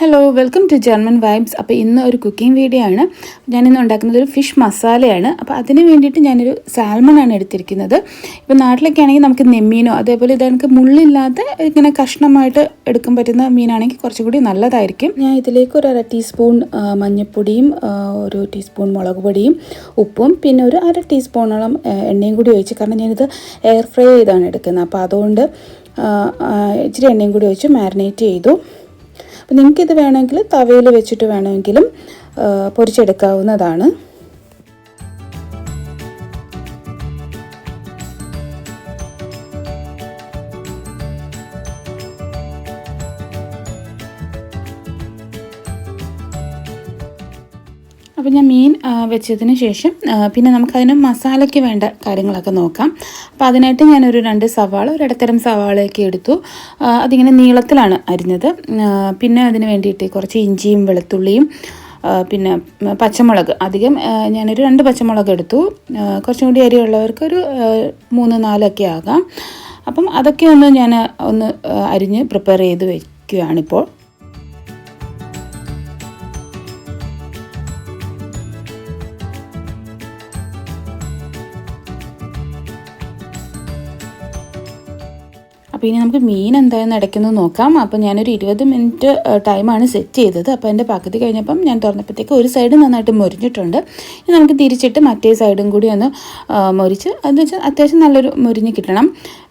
Hello welcome to German vibes അപ്പോൾ ഇന്ന് ഒരു കുക്കിംഗ് വീഡിയോ ആണ്. ഞാനിന്ന് ഉണ്ടാക്കുന്നത് ഒരു ഫിഷ് മസാലയാണ് അപ്പോൾ അതിന് വേണ്ടിയിട്ട് ഞാനൊരു സാൽമൺ ആണ് എടുത്തിരിക്കുന്നത്. ഇപ്പോൾ നാട്ടിലൊക്കെ ആണെങ്കിൽ നമുക്ക് നെമ്മീനോ അതേപോലെ ഇത് എനിക്ക് മുള്ളില്ലാതെ ഇങ്ങനെ കഷ്ണമായിട്ട് എടുക്കാൻ പറ്റുന്ന മീനാണെങ്കിൽ കുറച്ചുകൂടി നല്ലതായിരിക്കും. ഞാൻ ഇതിലേക്ക് ഒരു അര ടീസ്പൂൺ മഞ്ഞൾപ്പൊടിയും ഒരു ടീസ്പൂൺ മുളക് പൊടിയും ഉപ്പും പിന്നെ ഒരു അര ടീസ്പൂണോളം എണ്ണയും കൂടി ഒഴിച്ച് കാരണം ഞാനിത് എയർ ഫ്രൈ ചെയ്താണ് എടുക്കുന്നത്. അപ്പോൾ അതുകൊണ്ട് ഇച്ചിരി എണ്ണയും കൂടി ഒഴിച്ച് മാരിനേറ്റ് ചെയ്തു. അപ്പം നിങ്ങൾക്കിത് വേണമെങ്കിൽ തവയിൽ വെച്ചിട്ട് വേണമെങ്കിലും പൊരിച്ചെടുക്കാവുന്നതാണ്. അപ്പോൾ ഞാൻ മീൻ വെച്ചതിന് ശേഷം പിന്നെ നമുക്കതിന് മസാലയ്ക്ക് വേണ്ട കാര്യങ്ങളൊക്കെ നോക്കാം. അപ്പോൾ അതിനായിട്ട് ഞാനൊരു രണ്ട് സവാള ഒരു ഇടത്തരം സവാളയൊക്കെ എടുത്തു. അതിങ്ങനെ നീളത്തിലാണ് അരിഞ്ഞത്. പിന്നെ അതിന് വേണ്ടിയിട്ട് കുറച്ച് ഇഞ്ചിയും വെളുത്തുള്ളിയും പിന്നെ പച്ചമുളക് അധികം ഞാനൊരു രണ്ട് പച്ചമുളക് എടുത്തു. കുറച്ചും കൂടി അരിയുള്ളവർക്ക് ഒരു മൂന്ന് നാലൊക്കെ ആകാം. അപ്പം അതൊക്കെ ഒന്ന് ഞാൻ ഒന്ന് അരിഞ്ഞ് പ്രിപ്പയർ ചെയ്ത് വയ്ക്കുകയാണിപ്പോൾ അപ്പോൾ ഇനി നമുക്ക് മീൻ എന്തായാലും അടയ്ക്കുന്നത് നോക്കാം. അപ്പോൾ ഞാനൊരു ഇരുപത് മിനിറ്റ് ടൈമാണ് സെറ്റ് ചെയ്തത്. അപ്പോൾ എന്റെ പകുതി കഴിഞ്ഞപ്പം ഞാൻ തുറന്നപ്പോഴത്തേക്ക് ഒരു സൈഡ് നന്നായിട്ട് മുരിഞ്ഞിട്ടുണ്ട്. ഇനി നമുക്ക് തിരിച്ചിട്ട് മറ്റേ സൈഡും കൂടി ഒന്ന് മുറിച്ച് അതെന്ന് വെച്ചാൽ അത്യാവശ്യം നല്ലൊരു മുരിഞ്ഞ് കിട്ടണം.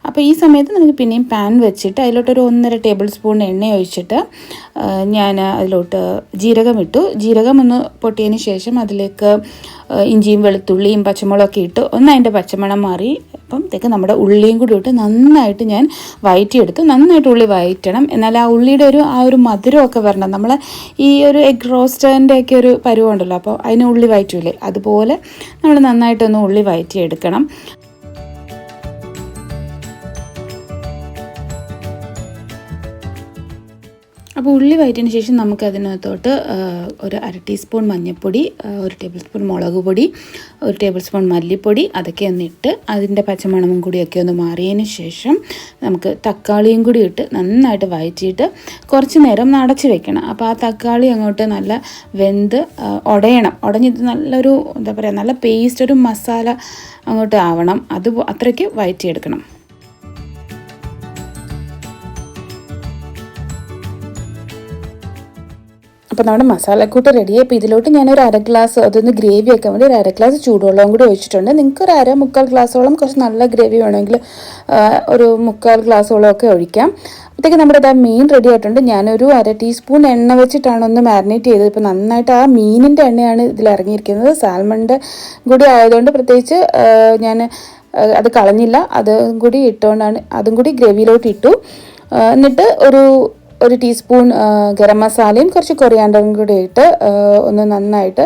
അപ്പോൾ ഈ സമയത്ത് നമുക്ക് പിന്നെയും പാൻ വെച്ചിട്ട് അതിലോട്ടൊരു ഒന്നര ടേബിൾ സ്പൂൺ എണ്ണ ഒഴിച്ചിട്ട് ഞാൻ അതിലോട്ട് ജീരകം ഇട്ടു. ജീരകം ഒന്ന് പൊട്ടിയതിന് ശേഷം അതിലേക്ക് ഇഞ്ചിയും വെളുത്തുള്ളിയും പച്ചമുളകൊക്കെ ഇട്ട് ഒന്ന് അതിന്റെ പച്ചമണം മാറി അപ്പം തേക്ക് നമ്മുടെ ഉള്ളിയും കൂടി ഇട്ട് നന്നായിട്ട് ഞാൻ വയറ്റിയെടുത്ത്. നന്നായിട്ട് ഉള്ളി വയറ്റണം. എന്നാൽ ആ ഉള്ളിയുടെ ഒരു ആ ഒരു മധുരമൊക്കെ വരണം. നമ്മൾ ഈ ഒരു എഗ് റോസ്റ്ററിന്റെ ഒക്കെ ഒരു പരുവമുണ്ടല്ലോ അപ്പോൾ അതിന് ഉള്ളി വയറ്റൂലേ? അതുപോലെ നമ്മൾ നന്നായിട്ടൊന്ന് ഉള്ളി വയറ്റിയെടുക്കണം. അപ്പോൾ ഉള്ളി വയറ്റിന് ശേഷം നമുക്ക് അതിനകത്തോട്ട് ഒരു അര ടീസ്പൂൺ മഞ്ഞൾപ്പൊടി ഒരു ടേബിൾ സ്പൂൺ മുളക് പൊടി ഒരു ടേബിൾ സ്പൂൺ മല്ലിപ്പൊടി അതൊക്കെ ഒന്ന് ഇട്ട് അതിന്റെ പച്ചമണവും കൂടിയൊക്കെ ഒന്ന് മാറിയതിന് ശേഷം നമുക്ക് തക്കാളിയും കൂടി ഇട്ട് നന്നായിട്ട് വയറ്റിയിട്ട് കുറച്ച് നേരം നടച്ച് വെക്കണം. അപ്പോൾ ആ തക്കാളി അങ്ങോട്ട് നല്ല വെന്ത് ഉടയണം ഉടഞ്ഞിട്ട് നല്ലൊരു എന്താ പറയുക നല്ല പേസ്റ്റ് ഒരു മസാല അങ്ങോട്ട് ആവണം. അത് അത്രയ്ക്ക് വയറ്റിയെടുക്കണം. അപ്പോൾ നമ്മുടെ മസാലക്കൂട്ട് റെഡിയായി അപ്പോൾ ഇതിലോട്ട് ഞാൻ ഒരു അര ഗ്ലാസ് അതൊന്ന് ഗ്രേവി വെക്കാൻ വേണ്ടി ഒരു അര ഗ്ലാസ് ചൂടുവെള്ളവും കൂടി ഒഴിച്ചിട്ടുണ്ട്. നിങ്ങൾക്ക് ഒരു അര മുക്കാൽ ഗ്ലാസ്സോളം കുറച്ച് നല്ല ഗ്രേവി വേണമെങ്കിൽ ഒരു മുക്കാൽ ഗ്ലാസ്സോളം ഒക്കെ ഒഴിക്കാം. അപ്പോഴത്തേക്ക് നമ്മുടെ ഇതാ മീൻ റെഡി ആയിട്ടുണ്ട്. ഞാനൊരു അര ടീസ്പൂൺ എണ്ണ വെച്ചിട്ടാണ് ഒന്ന് മാരിനേറ്റ് ചെയ്തത്. ഇപ്പോൾ നന്നായിട്ട് ആ മീനിന്റെ എണ്ണയാണ് ഇതിൽ ഇറങ്ങിയിരിക്കുന്നത്. സാൽമണിന്റെ കൂടി ആയതുകൊണ്ട് പ്രത്യേകിച്ച് ഞാൻ അത് കളഞ്ഞില്ല. അതും കൂടി ഇട്ടുകൊണ്ടാണ് അതും കൂടി ഗ്രേവിയിലോട്ട് ഇട്ടു. എന്നിട്ട് ഒരു ഒരു ടീസ്പൂൺ ഗരം മസാലയും കുറച്ച് കൊറിയാണ്ടറും കൂടി ഇട്ട് ഒന്ന് നന്നായിട്ട്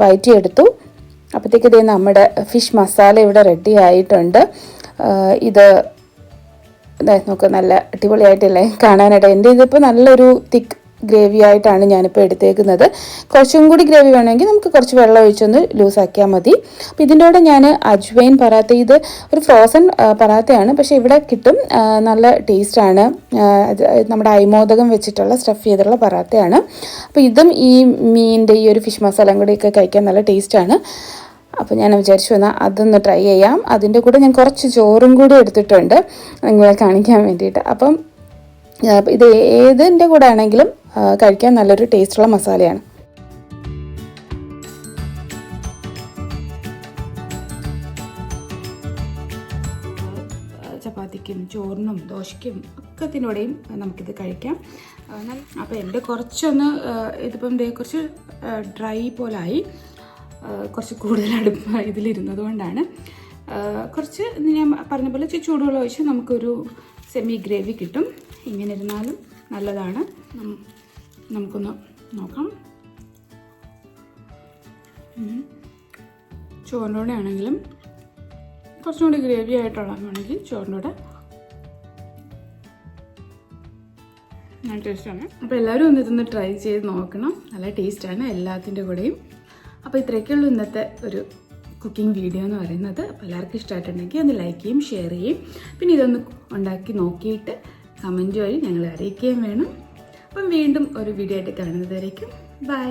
വയറ്റിയെടുത്തു. അപ്പോഴത്തേക്ക് ഇതേ നമ്മുടെ ഫിഷ് മസാല ഇവിടെ റെഡി ആയിട്ടുണ്ട്. ഇത് നോക്ക് നല്ല അടിപൊളിയായിട്ടല്ലേ കാണാനായിട്ട്. എന്റെ ഇതിപ്പോൾ നല്ലൊരു തിക്ക് ഗ്രേവി ആയിട്ടാണ് ഞാനിപ്പോൾ എടുത്തേക്കുന്നത്. കുറച്ചും കൂടി ഗ്രേവി വേണമെങ്കിൽ നമുക്ക് കുറച്ച് വെള്ളം ഒഴിച്ചൊന്ന് ലൂസാക്കിയാൽ മതി. അപ്പോൾ ഇതിന്റെ കൂടെ ഞാൻ അജ്വൈൻ പറാത്ത ഇത് ഒരു ഫ്രോസൺ പറാത്തയാണ് പക്ഷേ ഇവിടെ കിട്ടും നല്ല ടേസ്റ്റാണ് നമ്മുടെ അയ്മോദകം വെച്ചിട്ടുള്ള സ്റ്റഫ് ചെയ്തിട്ടുള്ള പറാത്തയാണ് അപ്പോൾ ഇതും ഈ മീനിന്റെ ഈ ഒരു ഫിഷ് മസാലയും കൂടിയൊക്കെ കഴിക്കാൻ നല്ല ടേസ്റ്റാണ് അപ്പോൾ ഞാൻ വിചാരിച്ചു എന്നാൽ അതൊന്ന് ട്രൈ ചെയ്യാം. അതിന്റെ കൂടെ ഞാൻ കുറച്ച് ചോറും കൂടി എടുത്തിട്ടുണ്ട്. നിങ്ങളെ കാണിക്കാൻ വേണ്ടിയിട്ട്. അപ്പം ഇത് ഏതിന്റെ കൂടെ ആണെങ്കിലും കഴിക്കാൻ നല്ലൊരു ടേസ്റ്റുള്ള മസാലയാണ്. ചപ്പാത്തിക്കും ചോറിനും ദോശയ്ക്കും ഒക്കത്തിനോടെയും നമുക്കിത് കഴിക്കാം. അപ്പോൾ എന്റെ കുറച്ചൊന്ന് ഇതിപ്പം കുറച്ച് ഡ്രൈ പോലായി. കുറച്ച് കൂടുതൽ അടുപ്പ് ഇതിലിരുന്നത് കൊണ്ടാണ്. കുറച്ച് ഞാൻ പറഞ്ഞ പോലെ ചൂടുവെള്ളം ഒഴിച്ച് നമുക്കൊരു സെമി ഗ്രേവി കിട്ടും. ഇങ്ങനെ ഇരുന്നാലും നല്ലതാണ് നമുക്കൊന്ന് നോക്കാം. ചോറിന്റെ ആണെങ്കിലും കുറച്ചും കൂടി ഗ്രേവി ആയിട്ടുള്ളതാണെങ്കിൽ ചോറിന്റെ നല്ല ടേസ്റ്റാണ്. അപ്പോൾ എല്ലാവരും ഒന്ന് ഇതൊന്ന് ട്രൈ ചെയ്ത് നോക്കണം. നല്ല ടേസ്റ്റാണ് എല്ലാത്തിന്റെ കൂടെയും. അപ്പോൾ ഇത്രയൊക്കെയുള്ളൂ ഇന്നത്തെ ഒരു കുക്കിംഗ് വീഡിയോ എന്ന് പറയുന്നത്. അപ്പോൾ എല്ലാവർക്കും ഇഷ്ടമായിട്ടുണ്ടെങ്കിൽ ഒന്ന് ലൈക്ക് ചെയ്യും ഷെയർ ചെയ്യും. പിന്നെ ഇതൊന്ന് ഉണ്ടാക്കി നോക്കിയിട്ട് കമന്റ് വഴി ഞങ്ങളെ അറിയിക്കുകയും വേണം. അപ്പം വീണ്ടും ഒരു വീഡിയോ ആയിട്ട് കാണുന്നതായിരിക്കും ബൈ